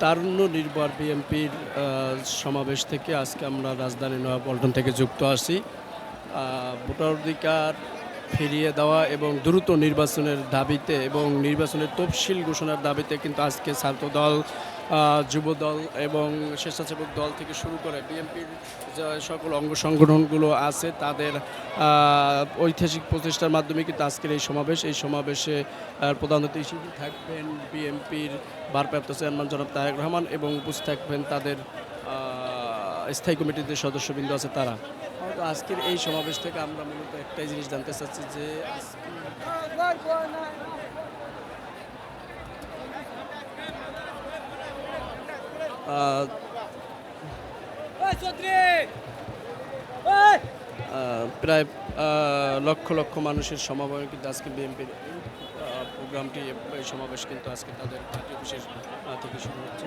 তারুণ্য নির্ভর বিএনপির সমাবেশ থেকে আজকে আমরা রাজধানী নয়াপল্টন থেকে যুক্ত আছি। অধিকার ফিরিয়ে দেওয়া এবং দ্রুত নির্বাচনের দাবিতে এবং নির্বাচনের তফসিল ঘোষণার দাবিতে কিন্তু আজকে ছাত্রদল আহ, যুবদল এবং স্বেচ্ছাসেবক দল থেকে শুরু করে বিএনপির সকল অঙ্গ সংগঠনগুলো আছে তাদের ঐতিহাসিক প্রচেষ্টার মাধ্যমে কিন্তু আজকের এই সমাবেশ। এই সমাবেশে প্রধান অতিথি থাকবেন বিএনপির ভারপ্রাপ্ত চেয়ারম্যান জনাব তারেক রহমান এবং উপস্থিত থাকবেন তাদের স্থায়ী কমিটির যে সদস্যবৃন্দ আছে তারা। তো আজকের এই সমাবেশ থেকে আমরা মূলত একটাই জিনিস জানতে চাচ্ছি যে আজকে প্রায় লক্ষ লক্ষ মানুষের সমাবেশ কিন্তু আজকে বিএনপির প্রোগ্রামটি সমাবেশ কিন্তু আজকে তাদের অফিসের থেকে শুরু হচ্ছে।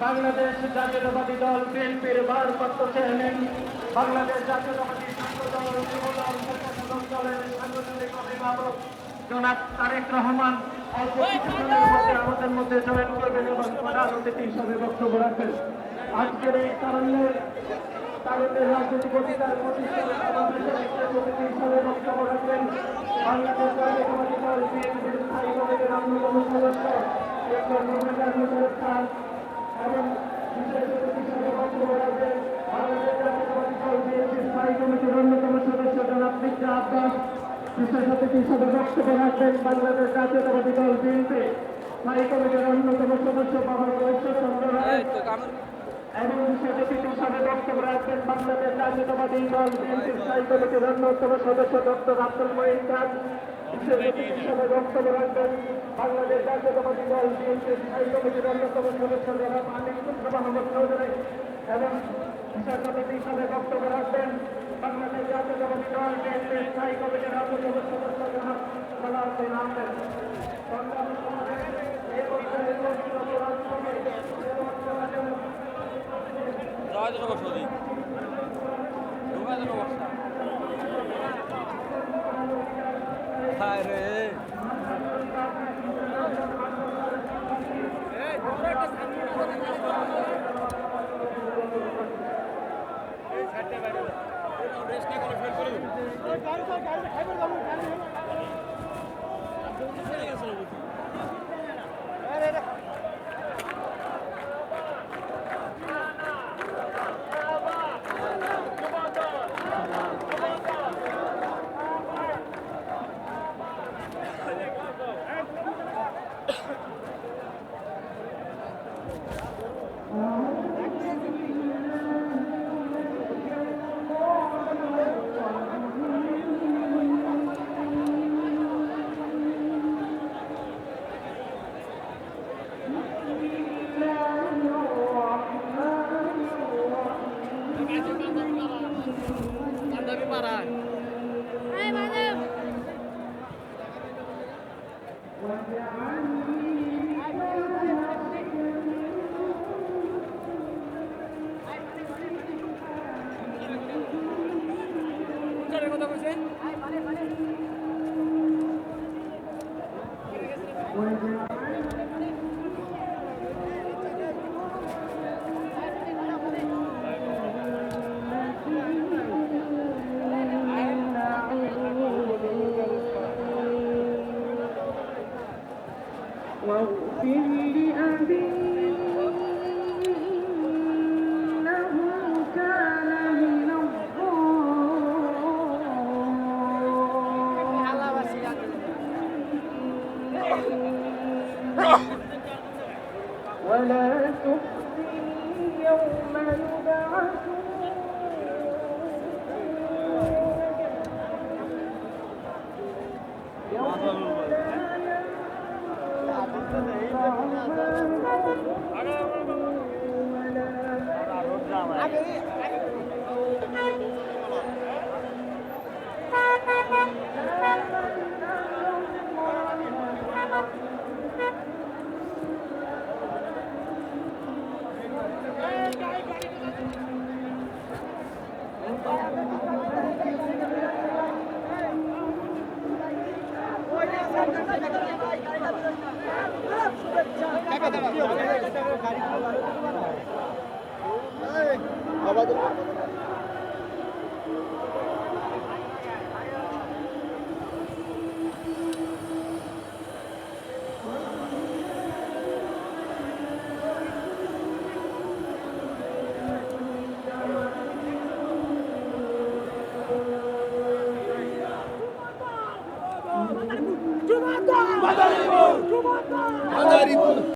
বাংলাদেশ জাতীয়তাবাদী দল বিএনপির ভারপ্রাপ্ত চেয়ারম্যান, বাংলাদেশ জাতীয়তাবাদী তারেক রহমান মধ্যে আমাদের হিসাবে বক্তব্য আজকের এই তারুণ্যের রাজনৈতিক অধিকার সমাবেশে হিসাবে বক্তব্য রাখবেন বাংলাদেশ জাতীয়তাবাদী দল বিএনপির স্থায়ী কমিটির অন্যতম সদস্য ডক্টর মোহাম্মদ মুশারফ খান এবং বিশেষ অতিথি হিসাবে বক্তব্য রাখবেন বাংলাদেশ জাতীয়তাবাদী দল বিএনপির স্থায়ী কমিটির অন্যতম সদস্য জনাব মির্জা আব্বাস বিশেষ অতিথি হিসাবে বক্তব্য রাখবেন বাংলাদেশ জাতীয়তাবাদী দল বিএনপি। স্থায়ী কমিটির অন্যতম সদস্য বাবা ঐশ্বরচন্দ্র রায় এবং বিশেষ অতিথি হিসাবে বক্তব্য রাখবেন বাংলাদেশ জাতীয়তাবাদী দল বিএনপির স্থায়ী কমিটির অন্যতম সদস্য ডক্টর আব্দুল মহিন খান। বিশেষ অতিথি হিসাবে বক্তব্য রাখবেন বাংলাদেশ জাতীয়তাবাদী দল বিএনপির স্থায়ী কমিটির অন্যতম সদস্য জনাব মুস্তফা মোহাম্মদ চৌধুরী এবং বিশেষ অতিথি হিসাবে বক্তব্য রাখবেন বাংলাদেশ জাতীয়তাবাদী দল বিএনপির স্থায়ী কমিটির অন্যতম সদস্য জনাব সালাম বিন আহমেদ সংগ্রামী সমাবেশ এই পর্যায়ে উপস্থিত রাষ্ট্রপতি যোগাযোগ বসো দি যোগাযোগ বসা হায় রে। Hai, وجعلني من I'm